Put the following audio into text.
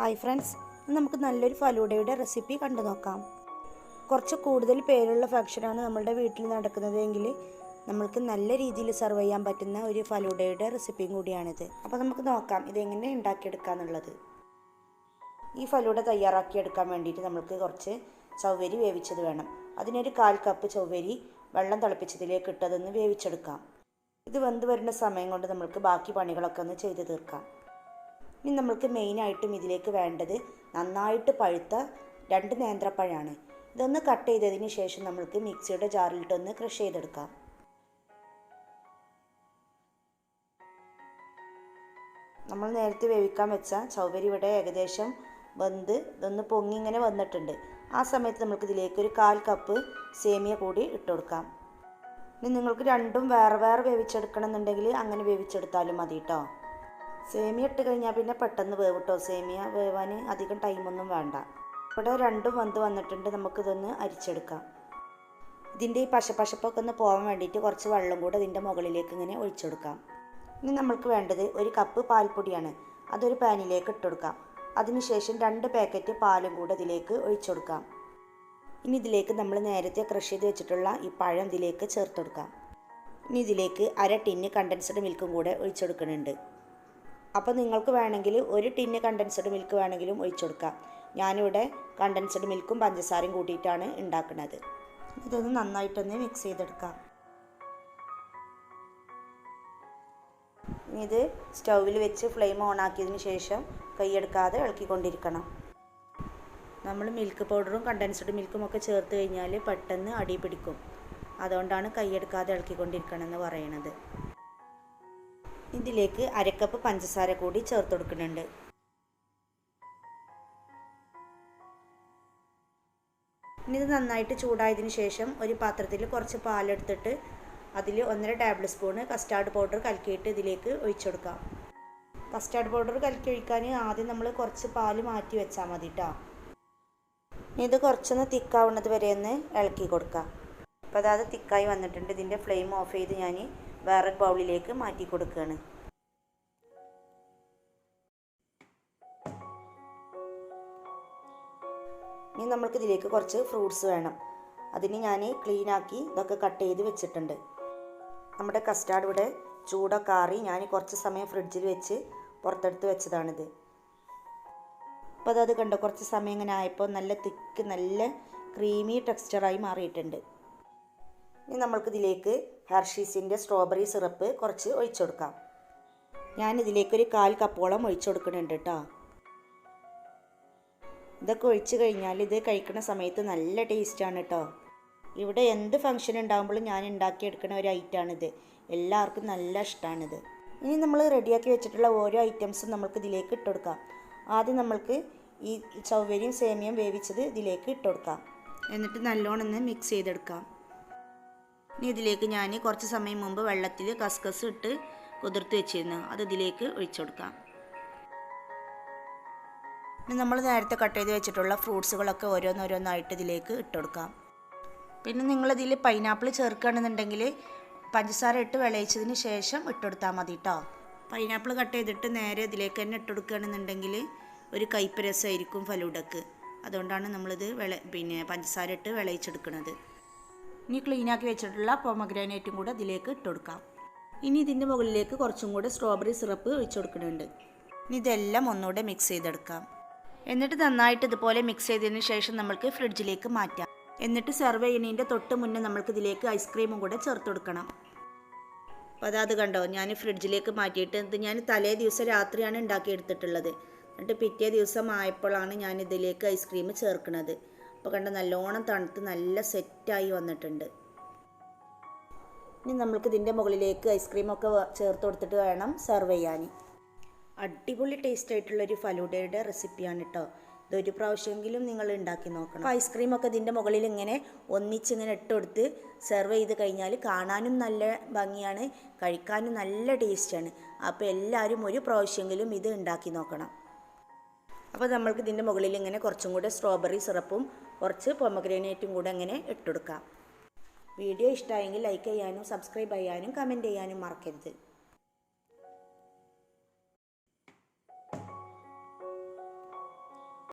Hi friends നമുക്ക് നല്ലൊരു ഫലൂഡയുടെ recipe കണ്ടു നോക്കാം. കുറച്ച് കൂടുതൽ പേരുള്ള ഫംഗ്ഷനാണ് നമ്മളുടെ വീട്ടിൽ നടക്കുന്നതെങ്കിൽ നമ്മൾക്ക് നല്ല രീതിയിൽ സെർവ് ചെയ്യാൻ പറ്റുന്ന ഒരു ഫലൂഡയുടെ റെസിപ്പിയും കൂടിയാണിത്. അപ്പോൾ നമുക്ക് നോക്കാം ഇതെങ്ങനെ ഉണ്ടാക്കിയെടുക്കാന്നുള്ളത്. ഈ ഫലൂഡ തയ്യാറാക്കിയെടുക്കാൻ വേണ്ടിയിട്ട് നമ്മൾക്ക് കുറച്ച് ചൗവരി വേവിച്ചത് വേണം. അതിനൊരു കാൽ കപ്പ് ചവ്വരി വെള്ളം തിളപ്പിച്ചതിലേക്ക് ഇട്ടതൊന്ന് വേവിച്ചെടുക്കാം. ഇത് വെന്ത് വരുന്ന സമയം കൊണ്ട് നമ്മൾക്ക് ബാക്കി പണികളൊക്കെ ഒന്ന് ചെയ്ത് തീർക്കാം. ഇനി നമ്മൾക്ക് മെയിനായിട്ടും ഇതിലേക്ക് വേണ്ടത് നന്നായിട്ട് പഴുത്ത രണ്ട് നേന്ത്രപ്പഴമാണ് ഇതൊന്ന് കട്ട് ചെയ്തതിന് ശേഷം നമ്മൾക്ക് മിക്സിയുടെ ജാറിലിട്ടൊന്ന് ക്രഷ് ചെയ്തെടുക്കാം. നമ്മൾ നേരത്തെ വേവിക്കാൻ വെച്ച ചൗവരി ഇവിടെ ഏകദേശം വെന്ത് ഇതൊന്ന് പൊങ്ങി ഇങ്ങനെ വന്നിട്ടുണ്ട്. ആ സമയത്ത് നമുക്ക് ഇതിലേക്ക് ഒരു കാൽ കപ്പ് സേമിയ കൂടി ഇട്ട് കൊടുക്കാം. ഇനി നിങ്ങൾക്ക് രണ്ടും വേറെ വേറെ വേവിച്ചെടുക്കണം എന്നുണ്ടെങ്കിൽ അങ്ങനെ വേവിച്ചെടുത്താലും മതി കേട്ടോ സേമിയ ഇട്ട് കഴിഞ്ഞാൽ പിന്നെ പെട്ടെന്ന് വേവിട്ടോ. സേമിയ വേവാൻ അധികം ടൈമൊന്നും വേണ്ട. ഇവിടെ രണ്ടും വന്ന് വന്നിട്ടുണ്ട് നമുക്കിതൊന്ന് അരിച്ചെടുക്കാം. ഇതിന്റെ ഈ പശപ്പശപ്പൊക്കെ ഒന്ന് പോകാൻ വേണ്ടിയിട്ട് കുറച്ച് വെള്ളം കൂടെ ഇതിന്റെ മുകളിലേക്ക് ഇങ്ങനെ ഒഴിച്ചെടുക്കാം. ഇനി നമ്മൾക്ക് വേണ്ടത് ഒരു കപ്പ് പാൽപ്പൊടിയാണ്. അതൊരു പാനിലേക്ക് ഇട്ടുകൊടുക്കാം അതിനുശേഷം രണ്ട് പാക്കറ്റ് പാലും കൂടെ ഇതിലേക്ക് ഒഴിച്ചെടുക്കാം. ഇനി ഇതിലേക്ക് നമ്മൾ നേരത്തെ ക്രഷ് ചെയ്ത് വെച്ചിട്ടുള്ള ഈ പഴം ഇതിലേക്ക് ചേർത്തെടുക്കാം ഇനി ഇതിലേക്ക് അര ടിന്ന് കണ്ടൻസ്ഡ് മിൽക്കും കൂടെ ഒഴിച്ചെടുക്കുന്നുണ്ട്. അപ്പോൾ നിങ്ങൾക്ക് വേണമെങ്കിൽ ഒരു ടിന്ന് കണ്ടൻസ്ഡ് മിൽക്ക് വേണമെങ്കിലും ഒഴിച്ചെടുക്കാം. ഞാനിവിടെ കണ്ടൻസ്ഡ് മിൽക്കും പഞ്ചസാരയും കൂട്ടിയിട്ടാണ് ഉണ്ടാക്കുന്നത്. ഇതൊന്ന് നന്നായിട്ടൊന്ന് മിക്സ് ചെയ്തെടുക്കാം. ഇത് സ്റ്റൗവിൽ വെച്ച് ഫ്ലെയിം ഓൺ ആക്കിയതിന് ശേഷം കൈയെടുക്കാതെ ഇളക്കിക്കൊണ്ടിരിക്കണം. നമ്മൾ മിൽക്ക് പൗഡറും കണ്ടൻസ്ഡ് മിൽക്കും ഒക്കെ ചേർത്ത് കഴിഞ്ഞാൽ പെട്ടെന്ന് അടി പിടിക്കും. അതുകൊണ്ടാണ് കൈയെടുക്കാതെ ഇളക്കിക്കൊണ്ടിരിക്കണം എന്ന് പറയണത്. ഇതിലേക്ക് അരക്കപ്പ് പഞ്ചസാര കൂടി ചേർത്ത് കൊടുക്കുന്നുണ്ട്. ഇനി ഇത് നന്നായിട്ട് ചൂടായതിന് ശേഷം ഒരു പാത്രത്തിൽ കുറച്ച് പാലെടുത്തിട്ട് അതിൽ ഒന്നര ടേബിൾ സ്പൂണ് കസ്റ്റാർഡ് പൗഡർ കലക്കിയിട്ട് ഇതിലേക്ക് ഒഴിച്ചെടുക്കാം കസ്റ്റാർഡ് പൗഡർ കലക്കി ഒഴിക്കാൻ ആദ്യം നമ്മൾ കുറച്ച് പാൽ മാറ്റി വെച്ചാൽ മതി കേട്ടോ ഇത് കുറച്ചൊന്ന് തിക്കാവുന്നത് വരെ ഒന്ന് ഇളക്കി കൊടുക്കാം. അപ്പോൾ അതായത് തിക്കായി വന്നിട്ടുണ്ട്. ഇതിന്റെ ഫ്ലെയിം ഓഫ് ചെയ്ത് ഞാൻ വേറെ ബൗളിലേക്ക് മാറ്റി കൊടുക്കുകയാണ് ഇനി നമ്മൾക്ക് ഇതിലേക്ക് കുറച്ച് ഫ്രൂട്ട്സ് വേണം. അതിന് ഞാൻ ക്ലീനാക്കി ഇതൊക്കെ കട്ട് ചെയ്ത് വെച്ചിട്ടുണ്ട്. നമ്മുടെ കസ്റ്റാർഡ് ഇവിടെ ചൂടൊക്കെ ആറി ഞാൻ കുറച്ച് സമയം ഫ്രിഡ്ജിൽ വെച്ച് പുറത്തെടുത്ത് വെച്ചതാണിത്. അപ്പോൾ അതത് കണ്ടോ കുറച്ച് സമയം ഇങ്ങനെ ആയപ്പോൾ നല്ല തിക്ക് നല്ല ക്രീമി ടെക്സ്ചറായി മാറിയിട്ടുണ്ട്. ഇനി നമ്മൾക്കിതിലേക്ക് ഹെർഷീസിന്റെ സ്ട്രോബെറി സിറപ്പ് കുറച്ച് ഒഴിച്ചു കൊടുക്കാം. ഞാനിതിലേക്കൊരു കാൽ കപ്പോളം ഒഴിച്ചു കൊടുക്കുന്നുണ്ട് കേട്ടോ ഇതൊക്കെ ഒഴിച്ചു കഴിഞ്ഞാൽ ഇത് കഴിക്കുന്ന സമയത്ത് നല്ല ടേസ്റ്റാണ് കേട്ടോ ഇവിടെ എന്ത് ഫംഗ്ഷൻ ഉണ്ടാകുമ്പോഴും ഞാൻ ഉണ്ടാക്കിയെടുക്കുന്ന ഒരു ഐറ്റമാണിത് എല്ലാവർക്കും നല്ല ഇഷ്ടമാണിത് ഇനി നമ്മൾ റെഡിയാക്കി വെച്ചിട്ടുള്ള ഓരോ ഐറ്റംസും നമുക്ക് ഇതിലേക്ക് ഇട്ട് കൊടുക്കാം. ആദ്യം നമ്മൾക്ക് ഈ ചൗവരിയും സേമിയയും വേവിച്ചത് ഇതിലേക്ക് ഇട്ട് കൊടുക്കാം. എന്നിട്ട് നല്ലോണം മിക്സ് ചെയ്തെടുക്കാം. ഇനി ഇതിലേക്ക് ഞാൻ കുറച്ച് സമയം മുമ്പ് വെള്ളത്തിൽ കസ്കസ് ഇട്ട് കുതിർത്ത് വെച്ചിരുന്നു. അത് ഇതിലേക്ക് ഒഴിച്ചു കൊടുക്കാം. ഇനി നമ്മൾ നേരത്തെ കട്ട് ചെയ്ത് വെച്ചിട്ടുള്ള ഫ്രൂട്ട്സുകളൊക്കെ ഓരോന്നോരോന്നായിട്ട് ഇതിലേക്ക് ഇട്ട് കൊടുക്കാം. പിന്നെ നിങ്ങളിതിൽ പൈനാപ്പിൾ ചേർക്കുകയാണെന്നുണ്ടെങ്കിൽ പഞ്ചസാര ഇട്ട് വിളയിച്ചതിന് ശേഷം ഇട്ടുകൊടുത്താൽ മതി കേട്ടോ പൈനാപ്പിൾ കട്ട് ചെയ്തിട്ട് നേരെ ഇതിലേക്ക് തന്നെ ഇട്ടുകൊടുക്കുകയാണെന്നുണ്ടെങ്കിൽ ഒരു കയ്പ്പ് രസമായിരിക്കും ഫലുടക്ക്. അതുകൊണ്ടാണ് നമ്മളിത് വിള പിന്നെ പഞ്ചസാര ഇട്ട് വിളയിച്ചെടുക്കുന്നത് ഇനി ക്ലീനാക്കി വെച്ചിട്ടുള്ള പൊമഗ്രാനേറ്റും കൂടെ ഇതിലേക്ക് ഇട്ട് കൊടുക്കാം. ഇനി ഇതിന്റെ മുകളിലേക്ക് കുറച്ചും കൂടെ സ്ട്രോബെറി സിറപ്പ് ഒഴിച്ചു കൊടുക്കുന്നുണ്ട്. ഇനി ഇതെല്ലാം ഒന്നുകൂടെ മിക്സ് ചെയ്തെടുക്കാം. എന്നിട്ട് നന്നായിട്ട് ഇതുപോലെ മിക്സ് ചെയ്തതിന് ശേഷം നമുക്ക് ഫ്രിഡ്ജിലേക്ക് മാറ്റാം. എന്നിട്ട് സെർവ് ചെയ്യുന്നതിന്റെ തൊട്ട് മുന്നേ നമ്മൾക്ക് ഇതിലേക്ക് ഐസ്ക്രീമും കൂടെ ചേർത്ത് കൊടുക്കണം. അപ്പോൾ അതാത് കണ്ടോ ഞാൻ ഫ്രിഡ്ജിലേക്ക് മാറ്റിയിട്ട് ഇത് ഞാൻ തലേ ദിവസം രാത്രിയാണ് ഉണ്ടാക്കിയെടുത്തിട്ടുള്ളത്. എന്നിട്ട് പിറ്റേ ദിവസം ആയപ്പോഴാണ് ഞാൻ ഇതിലേക്ക് ഐസ്ക്രീം ചേർക്കുന്നത്. അപ്പോൾ കണ്ട നല്ലോണം തണുത്ത് നല്ല സെറ്റായി വന്നിട്ടുണ്ട്. ഇനി നമ്മൾക്ക് ഇതിന്റെ മുകളിലേക്ക് ഐസ്ക്രീമൊക്കെ ചേർത്ത് കൊടുത്തിട്ട് വേണം സെർവ് ചെയ്യാൻ. അടിപൊളി ടേസ്റ്റ് ആയിട്ടുള്ളൊരു ഫലൂഡയുടെ റെസിപ്പിയാണ് കേട്ടോ ഇതൊരു പ്രാവശ്യമെങ്കിലും നിങ്ങൾ ഉണ്ടാക്കി നോക്കണം. ഐസ്ക്രീമൊക്കെ ഇതിന്റെ മുകളിൽ ഇങ്ങനെ ഒന്നിച്ചിങ്ങനെ ഇട്ട് കൊടുത്ത് സെർവ് ചെയ്ത് കഴിഞ്ഞാൽ കാണാനും നല്ല ഭംഗിയാണ് കഴിക്കാനും നല്ല ടേസ്റ്റാണ് അപ്പോൾ എല്ലാവരും ഒരു പ്രാവശ്യമെങ്കിലും ഇത് ഉണ്ടാക്കി നോക്കണം. അപ്പോൾ നമ്മൾക്ക് ഇതിന്റെ മുകളിൽ ഇങ്ങനെ കുറച്ചും കൂടെ സ്ട്രോബെറി സിറപ്പും കുറച്ച് പൊമഗ്രേനേറ്റും കൂടെ ഇങ്ങനെ ഇട്ടുകൊടുക്കാം വീഡിയോ ഇഷ്ടമായെങ്കിൽ ലൈക്ക് ചെയ്യാനും സബ്സ്ക്രൈബ് ചെയ്യാനും കമന്റ് ചെയ്യാനും മറക്കരുത്.